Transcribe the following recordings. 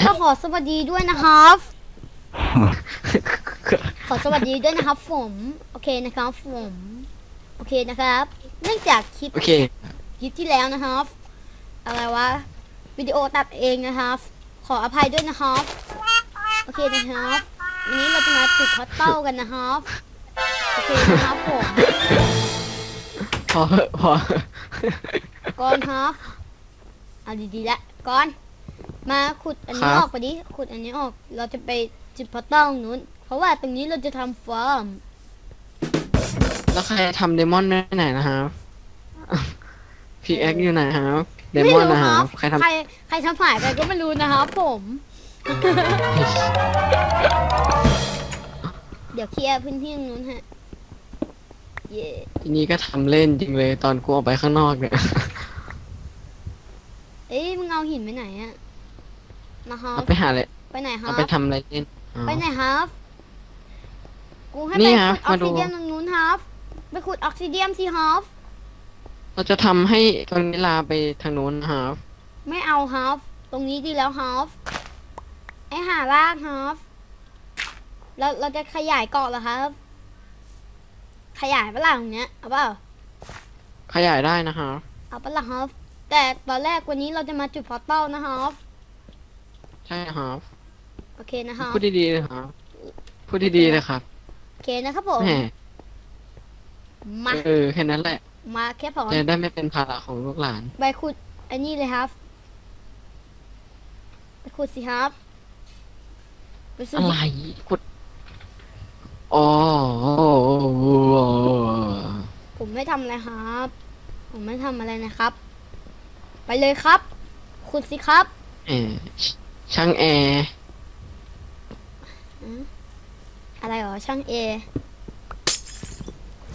ก็ขอสวัสดีด้วยนะครับ ขอสวัสดีด้วยนะครับผมโอเคนะครับผมโอเคนะครับ เนื่องจากคลิปโอเคคลิปที่แล้วนะครับ อะไรวะวิดีโอตัดเองนะครับ ขออภัยด้วยนะครับโอเคนะครับวันนี้เราจะมาจุดพัดเต้ากันนะครับโอเคนะครับผมพอเหอะพอก่อนครับเอาดีๆละก่อน มาขุดอันนี้ครับออกไปดิ ขุดอันนี้ออก เราจะไปจุดพัดเต้าตรงนู้น เพราะว่าตรงนี้เราจะทำฟาร์ม แล้วใครทำเดมอนไว้ไหนนะครับพีเอ็กอยู่ไหนครับเดมอนนะคครัรับบใครทำใครใครทำหายไปก็ไม่รู้นะครับผม เดี๋ยวเคลียร์พื้นที่ตรงนู้นฮะเย่ทีนี้ก็ทำเล่นจริงเลยตอนกูออกไปข้างนอกเนี่ย เอ้ยมึงเอาหินไปไหนอะ นะครับเอาไปหาอะไรไปไหนครัเอาบไปทำอะไรเล่นอ๋อ ไปไหนครับกูให้นี่ไปครับขุดออกมาดู ซิเดียมตรงนู้นครับไปขุดออกซิเดียมสิครับเราจะทำให้ตรงนี้ลาไปทางนู้นนะครับไม่เอาครับตรงนี้ดีแล้วครับไอหาลากครับเราเราจะขยายเกาะเหรอครับ ขยายปะล่ะตรงเนี้ยเอาเปล่า ขยายได้นะครับเอาปะล่ะครับแต่ตอนแรกวันนี้เราจะมาจุดพอร์ตัลนะครับ ใช่ครับโอเคนะครับพูดดีๆเลยครับพูดดีๆเลยครับโอเคนะครับผมแหมมาเออแค่นั้นแหละมาแค่พอจะได้ไม่เป็นภาระของลูกหลาน ไปขุดอันนี้เลยครับไปขุดสิครับไปสุดอะไรกดอ๋อผมไม่ทำอะไรครับ ผมไม่ทำอะไรนะครับ ไปเลยครับ ขุดสิครับแหม ช่างแอร์อะไรหรอช่างเอ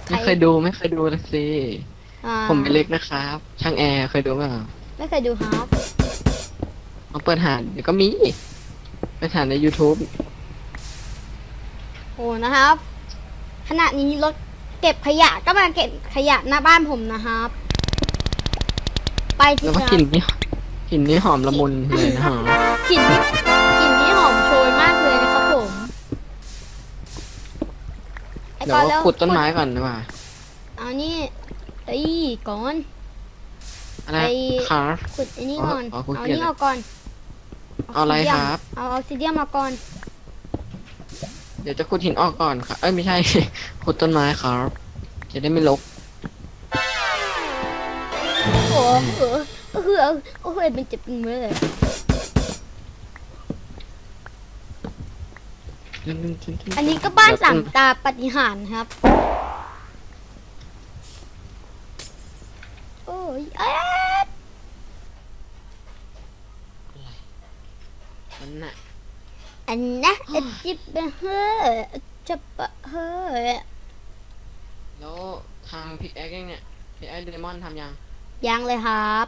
ใครไม่เคยดูไม่เคยดูเลยสิ อ่าผมเป็นเล็กนะครับ ช่างแอร์เคยดูเปล่าไม่เคยดูครับมาเปิดหาเดี๋ยวก็มีไปหาใน YouTube โอ้นะครับ ขณะนี้รถเก็บขยะก็มาเก็บขยะหน้าบ้านผมนะครับ ไปสิแล้วคว่ารับกลิ่นนี่กลิ่นนี่หอมละมุนเลยนะฮะ กลิ่นที่กลิ่นที่หอมโชยมากเลยนะครับผมไอ้เดี๋ยก่วอนว่าแล้วขุดต้นไม้ก่อนดีกว่าเอานี่เอ้ยก่อน อะไรไปครับ ขุดไอ้นี่ก่อน อ๋อขุดเอาเกลียดนี่ออกก่อนเอาอะไรซิดียมครับ เอาออกซิเดียมมาก่อน เดี๋ยวจะขุดหินออกก่อนครับเอ้ยไม่ใช่ ขุดต้นไม้ครับ จะได้ไม่รกโอ้โหโอ้โหโอ้โหเป็นเจ็บมือเลย อันนี้ก็บ้านสามตาปฏิหารย์ครับ โอ้ยเอ๊ะมันน่ะอันนะเอ็ดจิบเบเฮ้อจะปะเฮ้อแล้วทางพิกแอคยังเนี่ยพิกแอคเดมอนทำยัง ยังเลยครับ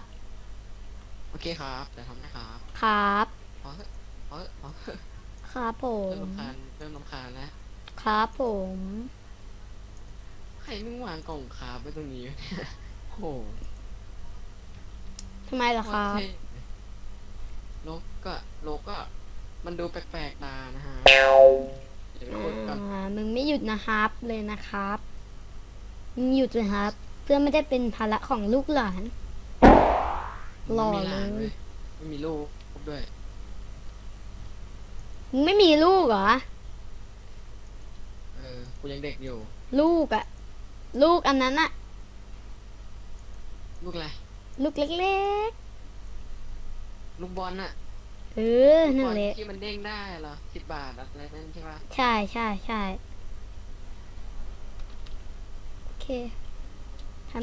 โอเคครับเดี๋ยวทำนะครับ ครับพอเถอะพอเถอะพอเถอะ ครับผเริ่มม รำคาญเริ่มรำคาญแล้วครับผม ใครมึงวางกล่องคาร์บไว้ตรงนี้วะเนี่ยโอ้โหทำไมล่ะครับโตเท่โลกก็โลกก็มันดูแปลกๆตานะฮะเดี๋ยวไปขุดก่อนอ่า มึงไม่หยุดนะครับเลยนะครับ มึงหยุดเลยครับ เพื่อไม่ได้เป็นภาระของลูกหลาน หล่อไม่มีหานเลยว้ไม่มีลูกด้วย มึงไม่มีลูกเหรอ เออ กูยังเด็กอยู่ ลูกอะลูกอันนั้นอะลูกอะไร ลูกเล็กลูกบอลน่ะๆ เออลูกนั่บนอลแหละ ที่มันเด้งได้เหรอสิบบาทอะไรนั่นใช่ปะใช่ใช่ใช่โอเคทำ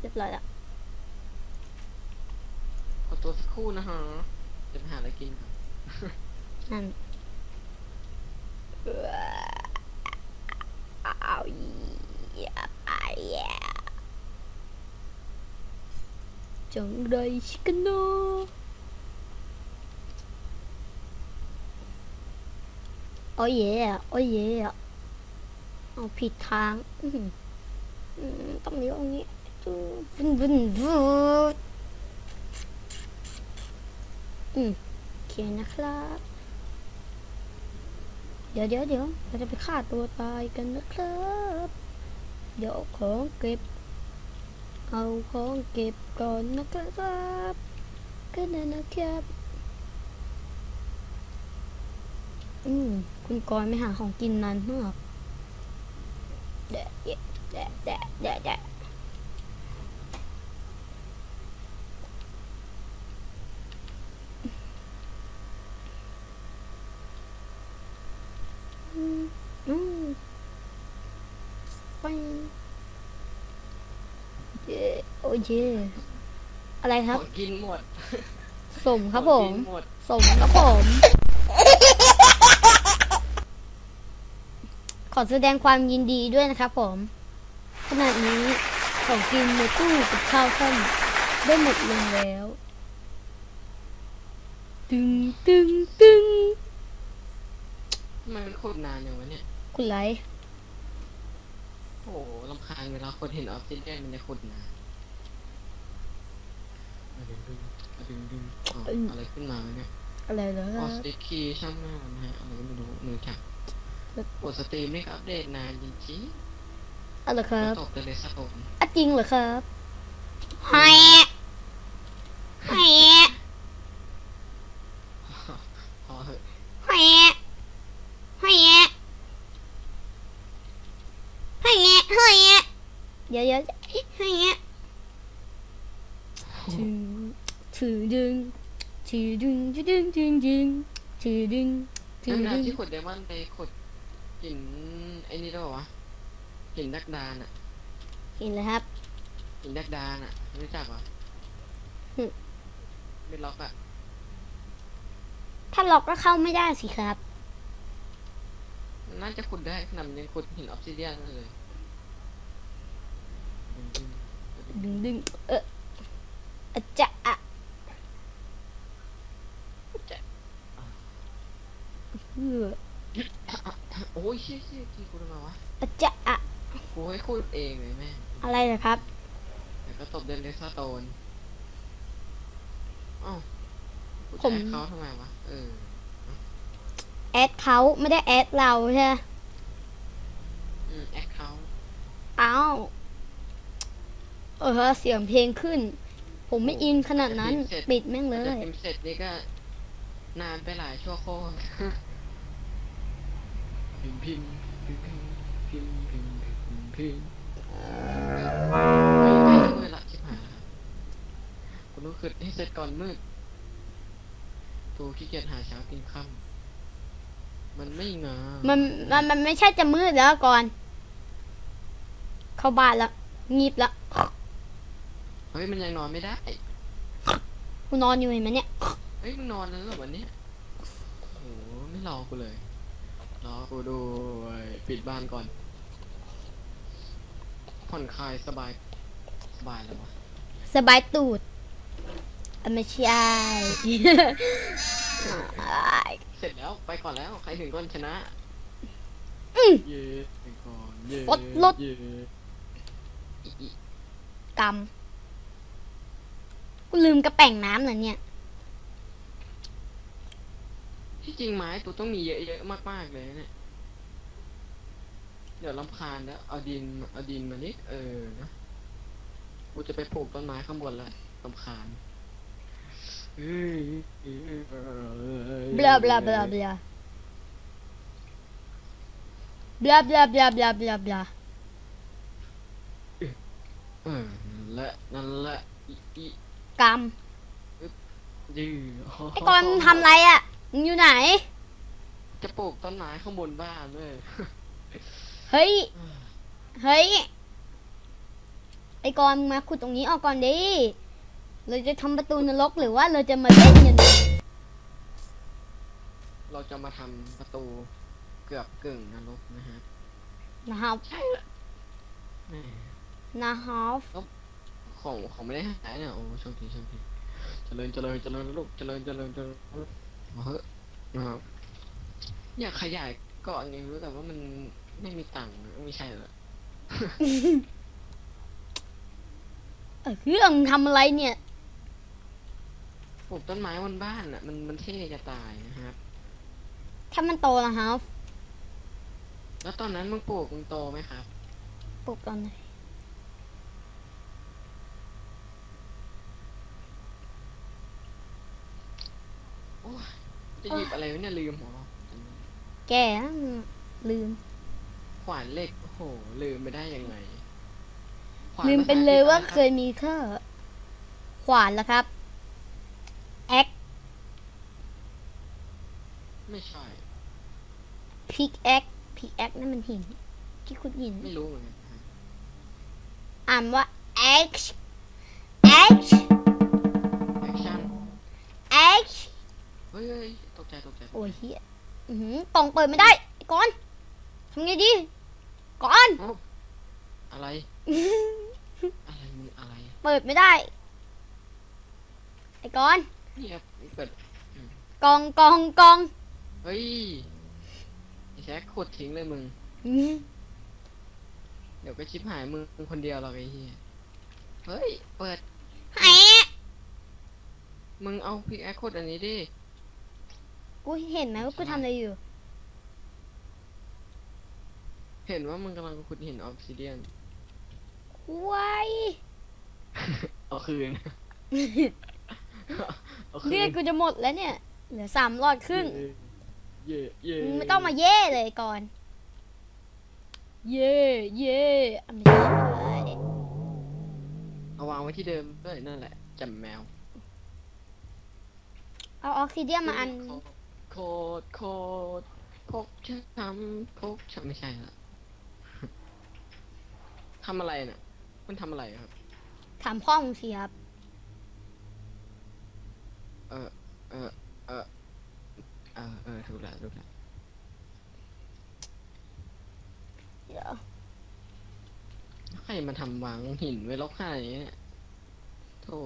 เรียบร้อยแล้ว ขอตัวสักครู่นะฮะ จะไปหาอะไรกินก่อนนั่นเอาอย่าไปอะจงไรชิกันโนโอืมต้องเลี้ยวตรงนี้จูวุ่นวุ่นวุ่นอืมโอเคนะครับ เดี๋ยวเดี๋ยวเดี๋ยวเราจะไปฆ่าตัวตายกันนะครับ เดี๋ยวเอาของเก็บ เอาของเก็บก่อนนะครับก็นั่นนะครับอืมคุณกรณ์ไม่หาของกินนานมากแดะแดะแดะแดะแดะแดะอืมอืมไปเย่ โอ้ยเย่อะไรครับ ของกินหมดสมครับผของมกินหมดสมครับผม ขอแสดงความยินดีด้วยนะครับผม ขณะนี้ของกินในตู้กับข้าวท่านได้หมดลงแล้ว ตึงตึงตึงทำไมมันขุดนานอย่างวะเนี่ยคุณไรโอ้โหลำคาญเวลาคนเห็นออฟซิเดียนมันจะขุดนานอะดึงดึงอะดึงดึงอ๋ออะไรขึ้นมาวะเนี่ยอะไรเหรอคอรัอบสติคีช่างหน้านะฮะอะไรก็ไม่รู้มือจับกดสตรีมนี่ก็อัปเดตนานจริงอะไรคๆรัแล้วบตกแต่เลยสะโตนอะจริงเหรอครับไฮไฮพอเหอะ ไฮไฮ ไฮไฮเดี๋ยวเดี๋ยวไฮถือถือดึงถือดึงถือดึงดึงดึงถือดึงถืนั่อนนะดึงที่ขุดเดมอนไปขุดหินไอ้นี่ด้วยวะหินดักดานอะห็นเลยครับหินดักดานอะรู้จักปะอืมเป็นล็อกอะถ้าล็อกก็เข้าไม่ได้สิครับ น่าจะขุดได้ขนาดยังขุดหินออฟซิเดียนเลย ดึงดึงเอออะจะอะเออโอ้ยเชี่ยเชี่ยที่ขุดมาวะอะจะอะกูให้ขุดเองเลยแม่งอะไรนะครับแต่ก็ตบเดนเลสโตนอ้าวกูผจะมแอดเขาทำไมวะเออแอดเขาไม่ได้แอดเราใช่ไหมอืมแอดเขาอ้าว เออเสียงเพลงขึ้น ผมไม่อินขนาดนั้น ปิดแม่งเลแต่ยพิมพ์เสร็จนี่ก็ นานไปหลายชั่วโคตรพิมพ์พิมพ์พิมพ์พิมพ์พิมพ์พิมพ์พิมพ์พิมพ์ไม่ไม่ด้วยละชิบหายละกูต้องขึ้นให้เสร็จก่อนมืดกูขี้เกียจหาเช้ากินค่ำมันไม่งามมันมันมันไม่ใช่จะมืดแล้วก่อน เข้าบ้านแล้วงีบแล้ว เฮ้ยมันยังนอนไม่ได้ กูนอนอยู่เห็นไหมเนี่ย เฮ้ยมึงนอนแล้วเหรอวันนี้โอ้โหไม่รอกูเลย รอกูด้วยปิดบ้านก่อน ผ่อนคลายสบาย สบายแล้ววะสบายตูดอะไม่ใช่ เสร็จแล้วไปก่อนแล้วใครถึงก่อนชนะอืมเย้ไปก่อนเย้รถรถ เย้อีอีกำ กูลืมกระแป่งน้ำเหรอเนี่ย ที่จริงไม้ตัวต้องมีเยอะๆมากๆเลยเนี่ย เดี๋ยวลำคาญแล้ว เอาดินเอาดินมานี่เออนะกูจะไปปลูกต้นไม้ข้างบนแล้วลำคาญบลาบลาบลาบลาบลาบลาบลาบลาบลาบลาเออนั่นแหละนั่นแหละ อีอีกยือำไอ้กอนมึงทำไรอะมึงอยู่ไหน จะปลูกต้นไม้ข้างบนบ้านด้วยเฮ้ย เฮ้ย ไอ้กอนมึงมาขุดตรงนี้ออกก่อนดิ เราจะทำประตูนรกหรือว่าเราจะมาเล่นกันดิเราจะมาทำประตูเกือบกึ่งนรกนะฮะนะครับใช่ละแม่นะครับ ของของไม่ได้หายเนี่ยโอ้โชคดีโชคดีเจริญเจริญเจริญลูกเจริญเจริญเจริญมาเฮ้ยนะครับอยากขยายเกาะยังรู้แต่ว่ามันไม่มีตังค์ไม่ใช่เหรอเออเรื่องมึงทำอะไรเนี่ยปลูกต้นไม้บนบ้านอะ มันมันเท่จะตายนะครับ ถ้ามันโตนะครับ แล้วตอนนั้นมึงปลูกมึงโตไหมครับ ปลูกตอนไหน โอ้ย จะหยิบอะไรวะเนี่ยลืมหัวเราะแกนะลืม ขวานเหล็กโอ้โห ลืมไปได้ยังไงขวานลืมไปเลยว่าภษเคอังกฤษยมีเครื่องขวานแล้วครับแอคไม่ใช่พิกแอคพิกแอคนั่นมันหินที่ขุดหิน ไม่รู้เหมือนกันนะอ่านว่า H H แอ ฮ้ยเฮ้ยตกใจตกใจตกใจโอ้ยเฮียอื้อหือกล่องเปิดไม่ได้ไอ้ก่อนทำไงดีก่อน เอ้าอะไร อะไรมึงอะไรเปิดไม่ได้ ไอ้ก่อนเนี่ยเปิดกองกองกองเฮ้ยไอ้แซคขุดทิ้งเลยมึง อื้อเดี๋ยวก็ชิบหายมึงมึงคนเดียวหรอกไอ้เหี้ยเฮ้ย เปิดแหะมึงเอาพิกแอคขุดอันนี้ดิ กูเห็นไหมว่ากูทำอะไรอยู่ เห็นว่ามึงกำลังขุดหินออฟซิเดียน ควายเอาคืน เอาคืนเลือดกูจะหมดแล้วเนี่ย เหลือสามหลอดครึ่งเย่เย่มึงไม่ต้องมาเย่เลยก่อน เย่เย่อะไม่ใช่เอาวางไว้ที่เดิมด้วยนั่นแหละจำแมว เอาออกซิเดียนมาอัน โคตรโคตรพกช้ำพกช้ำไม่ใช่ละทำอะไรน่ะ มันทำอะไรครับ ถามพ่อมึงสิครับ เออเออเออเออเออถูกแล้วถูกแล้วเดี๋ยวใครมาทำวางหินไว้ลกขนาดนี้เนี่ยโธ่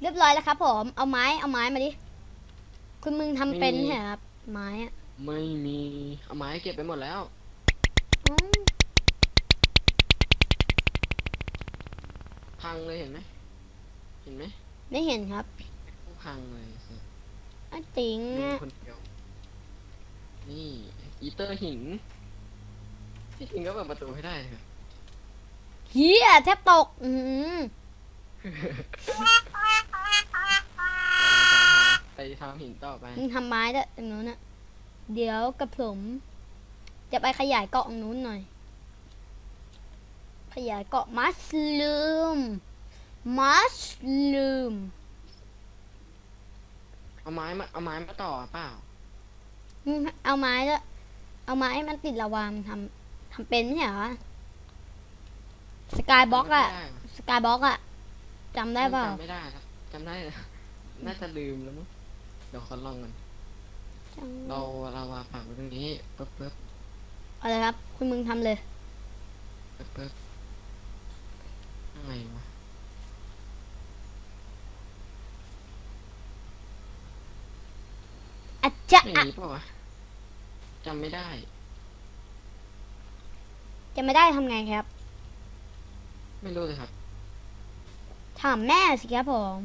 เรียบร้อยแล้วครับผม เอาไม้ เอาไม้มาดิ คุณมึงทำเป็นไม่มีใช่ไหมครับไม้อะไม่มีเอาไม้เก็บไปหมดแล้ว อ๋อพังเลยเห็นไหมเห็นไหมไม่เห็นครับพังเลยสิอะจริงมึงอะคนเดียวนี่อีเตอร์หินที่จริงก็เปิดประตูให้ได้ครับเฮียแทบตก อือ ไปทำหินต่อไป มึงทำไม้ด้วยตรงนู้นอะเดี๋ยวกับผมจะไปขยายเกาะตรงนู้นหน่อย ขยายเกาะมัสลูมมัสลูมเอาไม้มาเอาไม้มาต่อเปล่า มึงเอาไม้แล้วเอาไม้มันติดระวางทำทำเป็นใช่เหรอสกายบ็อกอะจำไม่ได้ว่ะสกายบ็อกอะจำได้เปล่าจำไม่ได้ครับจำได้ น่าจะลืมแล้วมั้ง เดี๋ยวขอลองกันจำเราเราวางฝังไว้ตรงนี้ปึ๊บปึ๊บเอาเลยครับ คุณมึงทำเลยปึ๊บปึ๊บอะไรวะอาจจะอย่างอะนี้เปล่าวะจำไม่ได้จะไม่ได้ทำไงครับ ไม่รู้เลยครับ ถามแม่สิครับผม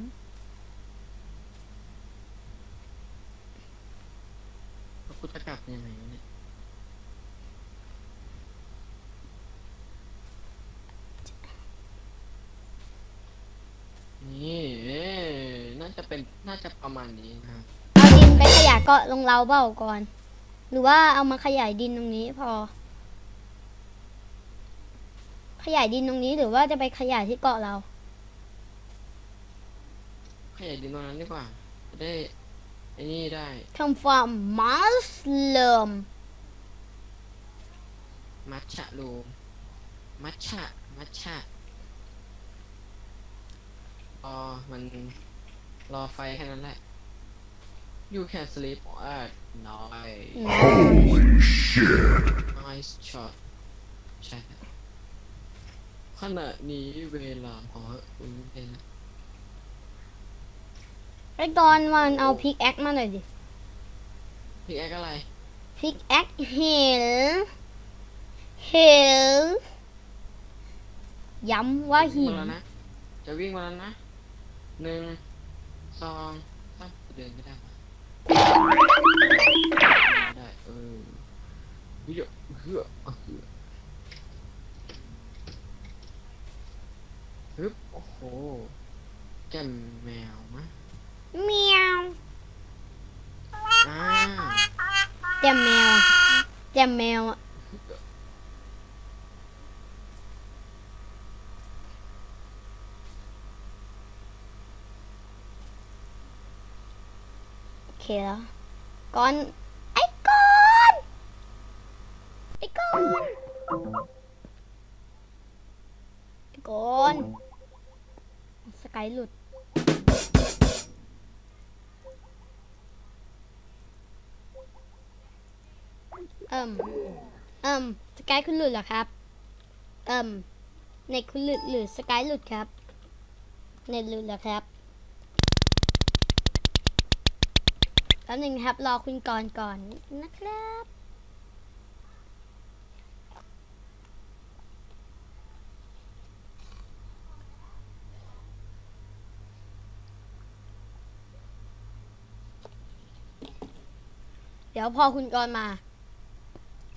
พระพุทธกลับยังไงวะเนี่ยนี่เอ๊ะน่าจะเป็นน่าจะประมาณนี้นะครับเอาดินไปขยายเกาะลงเราเปล่าก่อน หรือว่าเอามาขยายดินตรงนี้พอ ขยายดินตรงนี้หรือว่าจะไปขยายที่เกาะเรา ขยายดินตรงนั้นดีกว่าจะได้ ไอ้นี่ได้ come from Muslim มัชชะรูมมัชชะมัชชะรอมันรอไฟแค่นั้นแหละ you can sleep at night nice shot ใช่ครับขณะนี้เวลาพอคุณเป็น ไอ้กอนมันเอาพิกแอคมาหน่อยดิพี่แอ๊กอะไรพิกแอคเห็นเห็นย้ำว่าหิมานแล้วนะจะวิ่งมาแล้วนะหนึ่งสองเดินก็ได้ปะได้เออเฮ้ยเฮือเฮือฮึบโอ้โหแจ่มแมวมะ เมียวอ่าแจมแมวอะแจมแมวอะโอเคแล้วก่อน ไอ้ก่อนไอ้ก่อนไอ้ก่อนสกายหลุด เอิ่มเอิ่มสกายคุณหลุดเหรอครับเอิ่มเน็ตคุณหลุดหรือสกายหลุดครับเน็ตหลุดเหรอครับแป๊บหนึงครับรอคุณก่อนก่อนนะครับเดี๋ยวพอคุณก่อนมา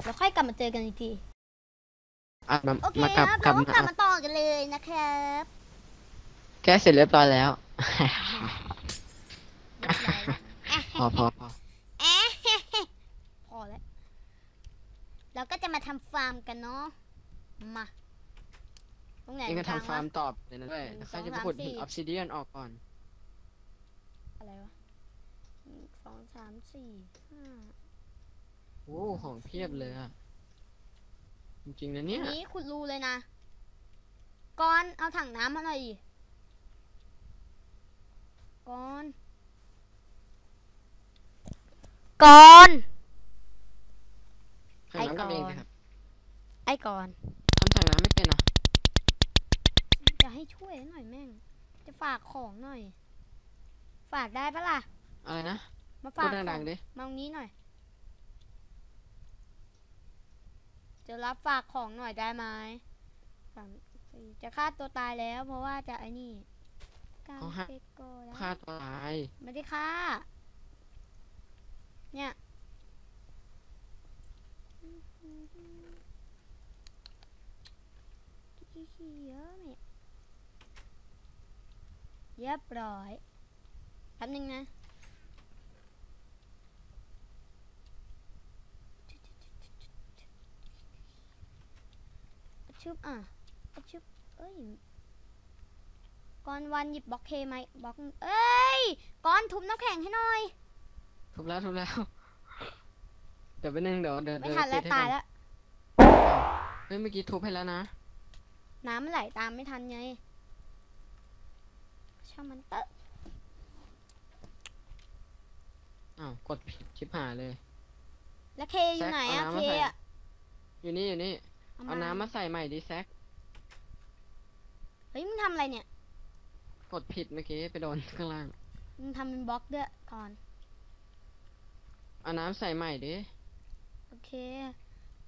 เราค่อยกลับมาเจอกันอีกทีอะมาโอเคมาคกลัรับบกลัเราบก็กลับมามาต่อกันเลยนะครับแก้เสร็จเรียบร้อยแล้วเรียบร้อยแล้ว พอพอพอแอะพอแล้วเราก็จะมาทำฟาร์มกันเนาะมาตรงไหนนี่ก็กลางทำฟาร์มวะตอบเลยนะด้วยหนึ่งใครจะสองไปขุดสามสี่หินออฟซิเดียนออกก่อนอะไรวะหนึ่งสองสามสี่ห้า โอ้ของเพียบเลยอะจริงๆนะเนี่ยอันนี้ขุดรูเลยนะก่อนเอาถังน้ำมาหน่อยดิก่อนก่อนถังน้ำไอ้ก่อนทำเองนะครับไอ้ก่อนทำถังน้ำไม่เป็นเหรอจะให้ช่วยหน่อยแม่ง จะฝากของหน่อย ฝากได้ปะล่ะ อะไรนะ มาพูฝาดกขดัองๆดิมาตรงนี้หน่อย จะรับฝากของหน่อยได้ไหมสามสี่จะฆ่าตัวตายแล้วเพราะว่าจะไอ้นี่การเก็กโกแล้วฆ่าตัวตายไม่ได้ฆ่า เนี่ยขี้เยอะเนี่ยเรียบร้อยแป๊บนึงนะ อะ ชึบอะอะชึบเอ้ยก่อนวันหยิบบล็อกเคไหมบล็อกเอ้ยก่อนทุบน้ำแข็งให้หน่อยทุบแล้วทุบแล้วเดี๋ยวไปนึงเดี๋ยวเดี๋ยวไม่เดี๋ยวทันแล้วปิดให้ตายก่อนแล้วเฮ้ยเมื่อกี้ทุบให้แล้วนะน้ำมันไหลตามไม่ทันไงช่างมันเตอะอ้าวกดผิดชิบหายเลย แล้วเคอยู่ไหนอะแซคเอาเคน้ำมาใส่อะอยู่นี่อยู่นี่ เอาเอาน้ำมาใส่ใหม่ดิแซกเฮ้ยมึงทำอะไรเนี่ย กดผิดเมื่อกี้ไปโดนข้างล่าง มึงทำเป็นบล็อกด้วยก่อน เอาน้ำใส่ใหม่ดิ โอเค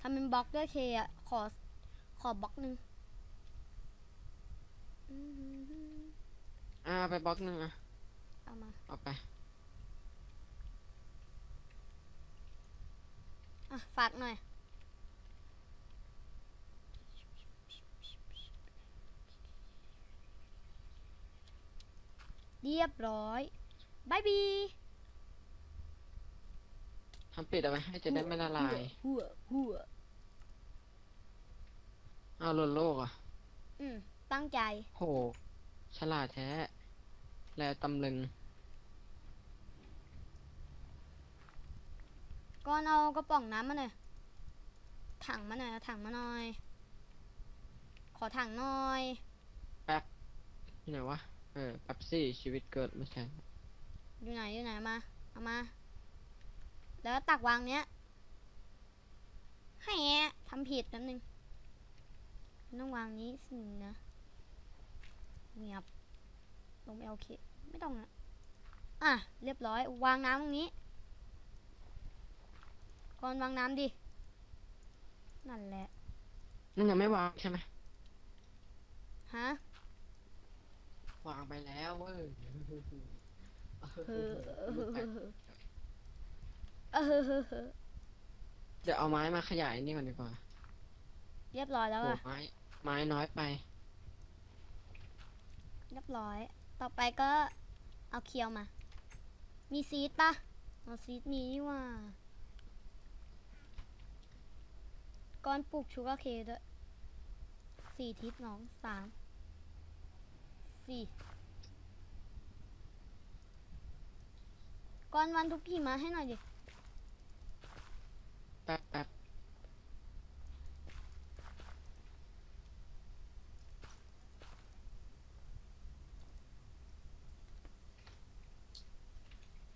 ทำเป็นบล็อกด้วยเคอะขอ ขอบล็อกหนึ่งอื้อหือหืออ่าไปบล็อกหนึ่งอะ เอามา เอาไป อะ ฝากหน่อย เรียบร้อยบายบีทำปิดเอาไว้ให้จะได้ไม่ละลายหัวหัวเอาหล่นโลกอะ อืม ตั้งใจ โห ฉลาดแท้ แล้วตำลึง ก่อนเอากระป๋องน้ำมาหน่อย ถังมาหน่อยเอาถังมาหน่อย ขอถังหน่อยที่ไหนวะเออแป๊บซี่ชีวิตเกิดไม่ใช่อยู่ไหนอยู่ไหนเอามาเอามา แล้วตักวางเนี้ยให้แอะทำผิดนิดนึงต้องวางนี้สินะเงียบลงไปเอาเคไม่ต้องนะอะเรียบร้อยวางน้ำตรงนี้ก่อนวางน้ำดินั่นแหละนั่นยังไม่วางใช่ไหมฮะ วางไปแล้วเว้ยเดี๋ยเอาไม้มาขยายนี่ก่อนดีกว่า เรียบร้อยแล้วอะไม้ ไม้น้อยไป เรียบร้อย ต่อไปก็เอาเคียวมา มีซีดปะเอาซีดมีนี่ว่าก้อนปลูกชูกาเคด้วยสี่ทิศน้องสาม สิก่อนวันทุกขี่มาให้หน่อยดิแป๊บแป๊บ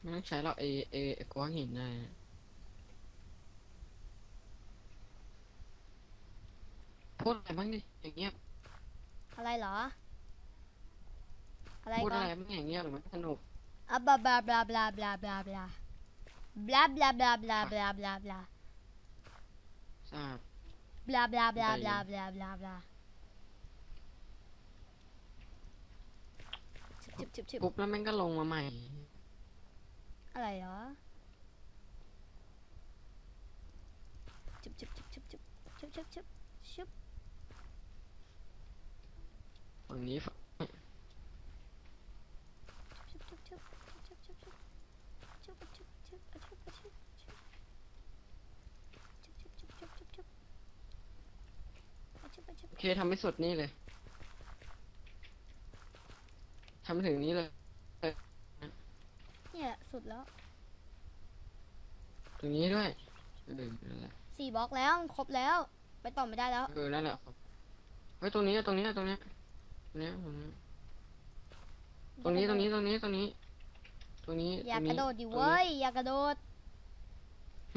ไม่ต้องใช้หรอกเอเอเอก้านหินได้พูดอะไรบ้างดิอย่างเงี้ยอะไรเหรอ อะไรพูดก่อะอไรไม่อย่งเงี้ยหรือมันสนุกอะบลาบลาบลาบลาบลาบลาบลาบลาบลาบลาบลาบลาบลาบลาทราบ บลาบลาบลาบลาบลาบลาบลาชิบชิบชิบชิบปุ๊บแล้วแม่งก็ลงมาใหม่ อะไรเหรอชิบชิบชิบชิบชิบชิบชิบชิบชิบ ฝั่งนี้ฝั่ง เคทำให้สุดนี่เลยทำถึงนี้เลย เนี่ยสุดแล้วตรงนี้ด้วยเออนั่นแหละสี่บล็อกแล้วครบแล้ว ไปต่อไม่ได้แล้ว เออนั่นแหละครับเฮ้ยตรงนี้ตรงนี้ตรงนี้ตรงนี้ตรงนี้ตรงนี้ตรงนี้ตรงนี้ตรงนี้ตรงนี้อย่าตรงกนี้ระโดดดิตรงนี้เว้ยอย่ากระโดด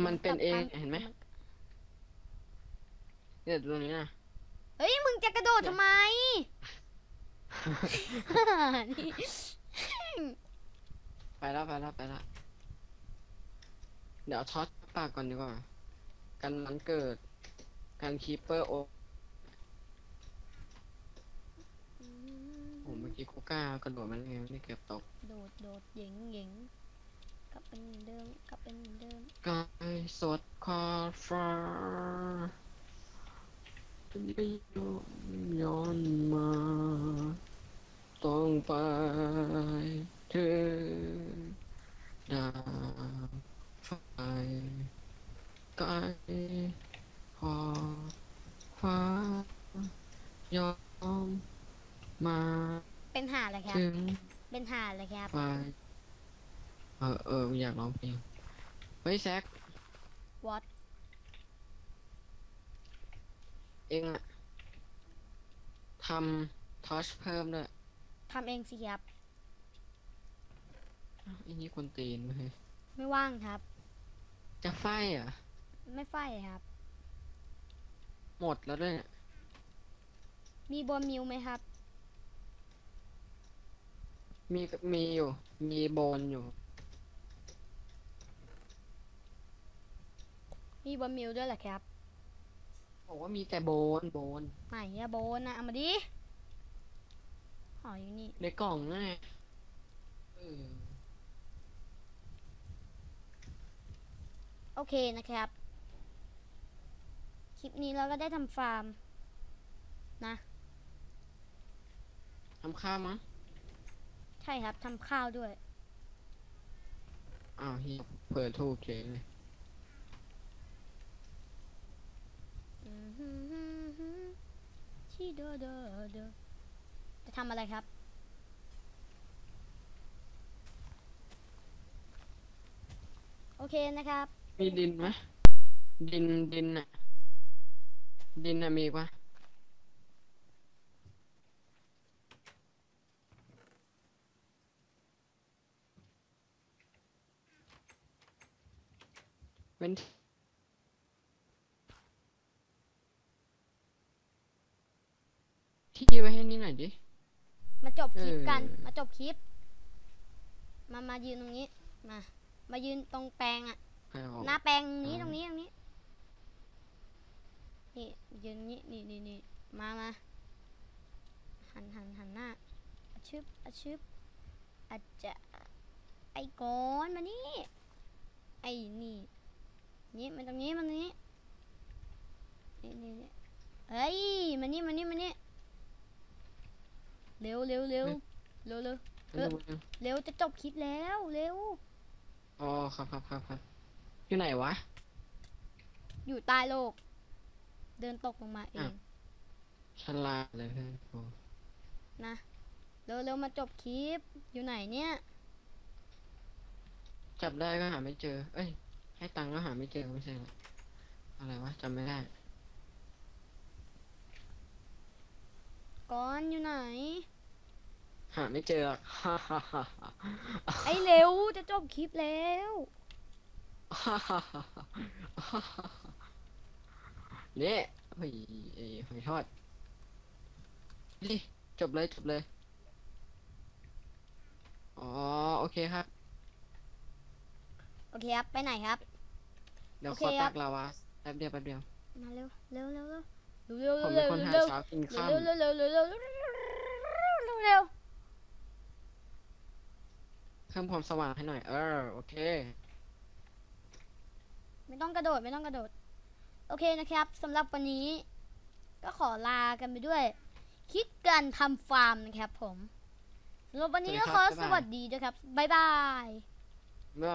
มันเป็นเองกับเห็นไหมเนี่ยตรงนี้นะ เฮ้ย มึงจะกระโดดทำไมนี่ไปแล้วไปแล้วไปแล้วเดี๋ยวช็อตปากก่อนดีกว่า กันมันเกิด การคีเปอร์โอผมเมื่อกี้กูกล้ากระโดดมันไงไม่เกือบตกโดดโดดเหยิงเหยิงกลับเป็นเหมือนเดิมกลับเป็นเหมือนเดิม กายสดคอฟ้า เป็นไปย้อนมา ต้องไปถึงดาวไฟไกลพอฟ้ายอมมาเป็นหาอะไรครับ ถึงเป็นหาอะไรครับ ไปเออเอออยากร้องเพลงเฮ้ยแซก what เองอะทำทอชเพิ่มด้วยทำเองสิครับ อ้าวไอ้นี่คนตีนเฮ้ยไม่ว่างครับ จะไฟเหรอะ ไม่ไฟครับ หมดแล้วด้วยเนี่ยมีบนมิวไหมครับ มีมีอยู่ มีโบนอยู่ มีบนมิวด้วยเหรอครับ บอกว่ามีแต่โบนโบนไหนอะโบนนะเอามาดิอ๋ออยู่นี่ในกล่องนั่นไงเออโอเคนะครับ คลิปนี้เราก็ได้ทำฟาร์ม นะทำข้าวมั้งใช่ครับทำข้าวด้วย อ้าวเฮียเปิดถูกเฉยเลย ชีโดโดโดจะ ทำอะไรครับ โอเคนะครับ มีดินไหมดินดินอะดินอะมีปะเป็นที่ไว้ให้นี่หน่อยดิ มาจบคลิปกันเออมาจบคลิป มามายืนตรงนี้ มา มายืนตรงแปลงอะใครออกหน้าแปลงนี้อ่าตรงนี้ตรงนี้ นี่ยืนนี้นี่นี่นี่มามาหันหันหันหน้าอะชึบอะชึบอาจจะไอ้ก้อนมานี่ ไอ้นี่นี่มันตรงนี้มันตรงนี้นี่นี่นี่เฮ้ยมานี่มานี่มานี่ เร็วเร็วเร็วเร็วเร็วเออเร็วจะจบคลิปแล้วเร็วอ๋อครับครับครับครับอยู่ไหนวะ อยู่ใต้โลก เดินตกลงมาเออะงฉลาดเลยเพื่อนโอ้นะเร็วเร็วมาจบคลิป อยู่ไหนเนี่ย จับได้ก็หาไม่เจอ เอ้ย ให้ตังค์ก็หาไม่เจอไม่ใช่เหรออะไรวะจำไม่ได้ ก้อนอยู่ไหน หาไม่เจอหรอกฮ่าฮ่าฮ่าฮ่าไอ้เร็วจะจบคลิปแล้ว ฮ่าฮ่าฮ่าฮ่าเนี่ยเฮ้ยไอ้หอยทอดนี่จบเลยจบเลย อ๋อโอเคครับ โอเคครับ ไปไหนครับ เดี๋ยวโอขเคอครัตับ กลาวาแป๊บเดียวแป๊บเดียว มาเร็วเร็วเร็วเร็ว เร็วผมเร็เป็นวคนหาเร็วเช้ากินข้ามเร็วเร็วเร็วเร็วเร็วเร็วเร็วเร็วเพิ่มความสว่างให้หน่อยเออโอเคไม่ต้องกระโดดไม่ต้องกระโดดโอเคนะครับสำหรับวันนี้ก็ขอลากันไปด้วยคิดการทำฟาร์มนะครับผมสำหรับวันนี้ก็ขอสวัสดีครับสวัสดีด้วยครับบ๊ายบายเมื่อ